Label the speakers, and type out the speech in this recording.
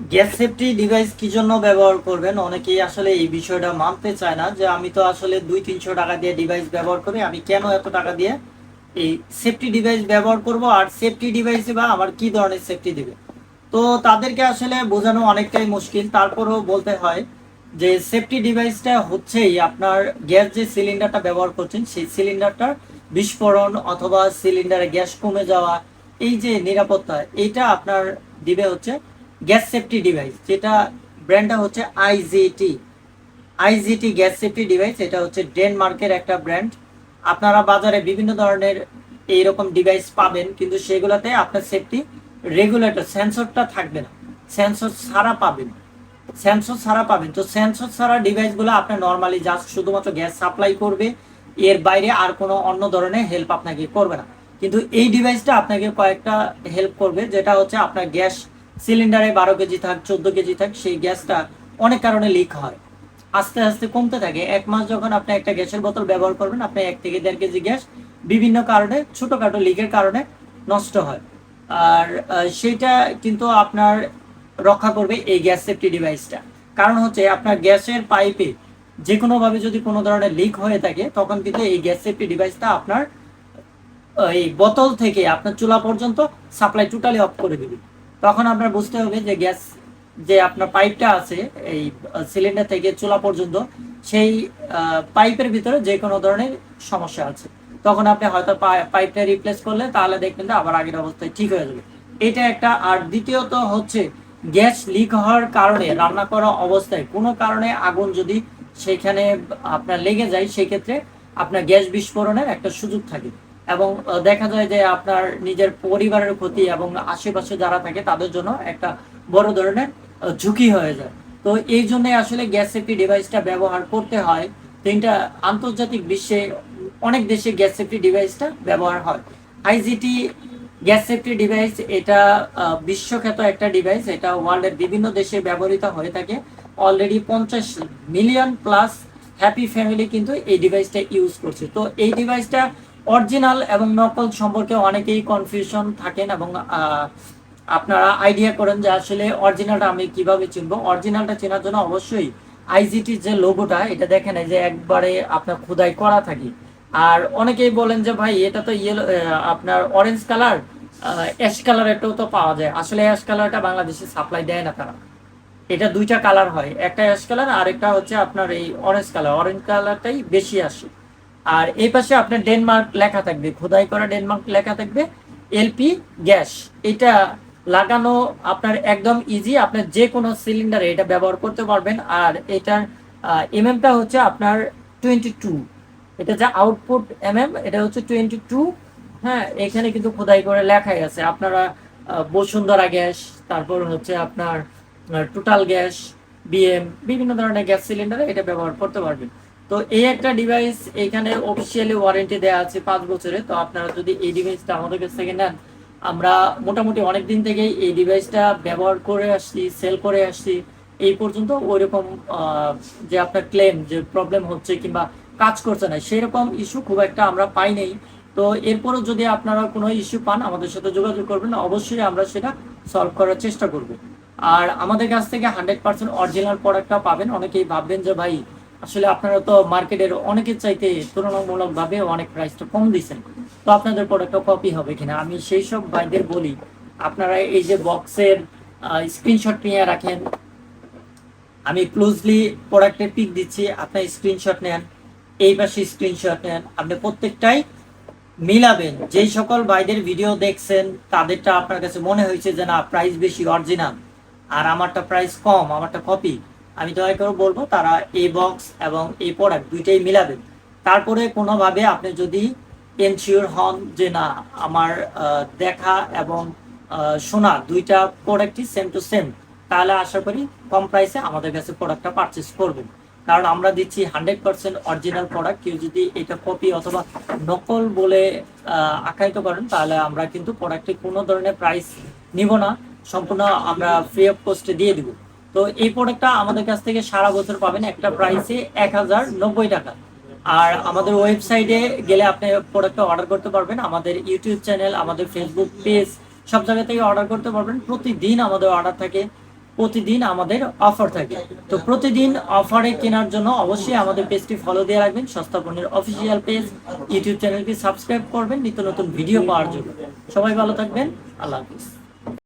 Speaker 1: Gas safety device কি জন্য ব্যবহার করবেন? অনেকেই আসলে এই বিষয়টা মানতে চায় না যে আমি তো আসলে দুই তিনশো টাকা দিয়ে ডিভাইস ব্যবহার করি, আমি কেন এত টাকা দিয়ে এই সেফটি ডিভাইস ব্যবহার করব? আর সেফটি ডিভাইসে বা আমার কি ধরনের সেফটি দিবে? তো তাদেরকে আসলে বোঝানো অনেকটাই মুশকিল। তারপরেও বলতে হয় যে সেফটি ডিভাইসটা হচ্ছেই আপনার গ্যাস যে সিলিন্ডারটা ব্যবহার করছেন, সেই সিলিন্ডারটার বিস্ফোরণ অথবা সিলিন্ডারে গ্যাস কমে যাওয়া, এই যে নিরাপত্তা এটা আপনার দিবে হচ্ছে গ্যাস সেফটি ডিভাইস, যেটা ব্র্যান্ডটা হচ্ছে IGT IGT gas safety device, এটা হচ্ছে ডেনমার্কের একটা ব্র্যান্ড আপনারা বাজারে বিভিন্ন ধরনের এইরকম ডিভাইস পাবেন, কিন্তু সেগুলোতে আপনার সেফটি রেগুলেটর সেন্সরটা থাকবে না। সেন্সর ছাড়া পাবেন সেন্সর ছাড়া পাবেন। তো সেন্সর ছাড়া ডিভাইসগুলো আপনার নর্মালি জাস্ট শুধুমাত্র গ্যাস সাপ্লাই করবে, এর বাইরে আর কোনো অন্য ধরনের হেল্প আপনাকে করবে না। কিন্তু এই ডিভাইসটা আপনাকে কয়েকটা হেল্প করবে, যেটা হচ্ছে আপনার গ্যাস সিলিন্ডারে বারো কেজি থাক, চোদ্দ কেজি থাক, সেই গ্যাসটা অনেক কারণে লিক হয়। আস্তে আস্তে কমতে থাকে। এক মাস যখন আপনি একটা গ্যাসের বোতল ব্যবহার করবেন, আপনি এক থেকে দেড় কেজি গ্যাস বিভিন্ন কারণে, ছোটখাটো লিকের কারণে নষ্ট হয়। আর সেটা কিন্তু আপনার রক্ষা করবে এই গ্যাস সেফটি ডিভাইসটা কারণ হচ্ছে আপনার গ্যাসের পাইপে যে কোনোভাবে যদি কোনো ধরনের লিক হয়ে থাকে, তখন কিন্তু এই গ্যাস সেফটি ডিভাইসটা আপনার, এই বোতল থেকে আপনার চুলা পর্যন্ত সাপ্লাই টোটালি অফ করে দিবে। তখন আপনার বুঝতে হবে যে গ্যাস যে আপনার পাইপটা আছে, এই সিলিন্ডার থেকে চুলা পর্যন্ত, সেই পাইপের ভিতরে যে কোনো ধরনের সমস্যা আছে। তখন আপনি হয়তো পাইপটা রিপ্লেস করলে তাহলে দেখবেন যে আবার আগের অবস্থায় ঠিক হয়ে যাবে। এটা একটা, আর দ্বিতীয়ত হচ্ছে গ্যাস লিক হওয়ার কারণে, রান্না করা অবস্থায় কোনো কারণে আগুন যদি সেখানে আপনার লেগে যায়, সেক্ষেত্রে আপনার গ্যাস বিস্ফোরণের একটা সুযোগ থাকে। এবং দেখা যায় যে আপনার নিজের পরিবারের ক্ষতি এবং আশেপাশে যারা থাকে তাদের জন্য একটা বড় ধরনের ঝুঁকি হয়ে যায়। তো এই জন্য আসলে গ্যাস সেফটি ডিভাইসটা ব্যবহার করতে হয়। তিনটা আন্তর্জাতিক বিশ্বে অনেক দেশে গ্যাস সেফটি ডিভাইসটা ব্যবহার হয়। আইজিটি গ্যাস সেফটি ডিভাইস এটা বিশ্বখ্যাত একটা ডিভাইস। এটা ওয়ার্ল্ডের বিভিন্ন দেশে ব্যবহৃত হয়ে থাকে। অলরেডি পঞ্চাশ মিলিয়ন প্লাস হ্যাপি ফ্যামিলি কিন্তু এই ডিভাইসটা ইউজ করছে। তো এই ডিভাইসটা অরিজিনাল এবং নকল সম্পর্কে অনেকেই কনফিউশন থাকেন এবং আপনারা আইডিয়া করেন যে আসলে অরিজিনালটা আমি কীভাবে চিনবো। অরিজিনালটা চেনার জন্য অবশ্যই আইজিটির যে লোগোটা এটা দেখেন এই যে একবারে আপনার খোদাই করা থাকে। আর অনেকেই বলেন যে ভাই, এটা তো ইয়েলো আপনার অরেঞ্জ কালার অ্যাশ কালারেরটাও তো পাওয়া যায়। আসলে অ্যাশ কালারটা বাংলাদেশে সাপ্লাই দেয় না তারা। এটা দুইটা কালার হয়, একটা অ্যাশ কালার আর একটা হচ্ছে আপনার এই অরেঞ্জ কালার অরেঞ্জ কালারটাই বেশি আসে। আর এই পাশে আপনার ডেনমার্ক লেখা থাকবে, খোদাই করা ডেনমার্ক লেখা থাকবে এলপি গ্যাস। এটা লাগানো আপনার একদম ইজি আপনার যে কোনো সিলিন্ডারে এটা ব্যবহার করতে পারবেন। আর এটার এমএমটা হচ্ছে আপনার টোয়েন্টি টু এটা যে আউটপুট এমএম এটা হচ্ছে টোয়েন্টি টু হ্যাঁ এখানে কিন্তু খোদাই করে লেখাই আছে। আপনারা বসুন্ধরা গ্যাস, তারপর হচ্ছে আপনার টোটাল গ্যাস বিএম বিভিন্ন ধরনের গ্যাস সিলিন্ডারে এটা ব্যবহার করতে পারবেন। তো এই একটা ডিভাইস এখানে অফিসিয়ালি ওয়ারেন্টি দেওয়া আছে পাঁচ বছরে। তো আপনারা যদি এই ডিভাইসটা আমাদের কাছ থেকে নেন, আমরা মোটামুটি অনেক দিন থেকেই এই ডিভাইসটা ব্যবহার করে আসছি সেল করে আসছি। এই পর্যন্ত ওইরকম যে আপনার ক্লেম যে প্রবলেম হচ্ছে কিংবা কাজ করছে না, সেরকম ইস্যু খুব একটা আমরা পাই নাই। তো এরপরও যদি আপনারা কোনো ইস্যু পান, আমাদের সাথে যোগাযোগ করবেন, অবশ্যই আমরা সেটা সলভ করার চেষ্টা করব। আর আমাদের কাছ থেকে হান্ড্রেড পার্সেন্ট অরিজিনাল প্রোডাক্টটা পাবেন। অনেকেই ভাববেন যে, ভাই আসলে আপনারা তো মার্কেটের অনেকের চাইতে তুলনামূলক ভাবে অনেক প্রাইসটা কম দিচ্ছেন তো আপনাদের প্রোডাক্টটা কপি হবে কিনা? আমি সেই সব ভাইদের বলি, আপনারা এই যে বক্সের স্ক্রিনশট নিয়ে রাখেন। আমি ক্লোজলি প্রোডাক্টের পিক দিচ্ছি, আপনার স্ক্রিনশট নেন, এই পাশে স্ক্রিনশট নেন। আপনি প্রত্যেকটাই মিলাবেন। যেই সকল ভাইদের ভিডিও দেখছেন, তাদেরটা আপনার কাছে মনে হয়েছে যে না প্রাইস বেশি অরিজিনাল আর আমারটা প্রাইস কম, আমারটা কপি আমি দয়া করে বলব, তারা এই বক্স এবং এই প্রোডাক্ট দুইটাই মিলাবেন তারপরে কোনোভাবে আপনি যদি এনশিওর হন যে না, আমার দেখা এবং শোনা দুইটা প্রোডাক্টই সেম টু সেম তাহলে আশা করি কম প্রাইসে আমাদের কাছে প্রোডাক্টটা পারচেস করবেন। কারণ আমরা দিচ্ছি হান্ড্রেড পার্সেন্ট অরিজিনাল প্রোডাক্ট কেউ যদি এটা কপি অথবা নকল বলে আখ্যায়িত করেন, তাহলে আমরা কিন্তু প্রোডাক্টে কোনো ধরনের প্রাইস নিব না। সম্পূর্ণ আমরা ফ্রি অফ কস্টে দিয়ে দিব। তো এই প্রোডাক্টটা আমাদের কাছ থেকে সারা বছর পাবেন একটা প্রাইসে এক হাজার নব্বই টাকা। আর আমাদের ওয়েবসাইটে গেলে আপনি প্রোডাক্টটা অর্ডার করতে পারবেন। আমাদের ইউটিউব চ্যানেল আমাদের ফেসবুক পেজ সব জায়গা থেকে অর্ডার করতে পারবেন। প্রতিদিন আমাদের অর্ডার থাকে, প্রতিদিন আমাদের অফার থাকে। তো প্রতিদিন অফারে কেনার জন্য অবশ্যই আমাদের পেজটি ফলো দিয়ে রাখবেন। সস্তা পণ্যের অফিসিয়াল পেজ ইউটিউব চ্যানেলটি সাবস্ক্রাইব করবেন। নিত্য নতুন ভিডিও পাওয়ার জন্য। সবাই ভালো থাকবেন। আল্লাহ হাফিজ।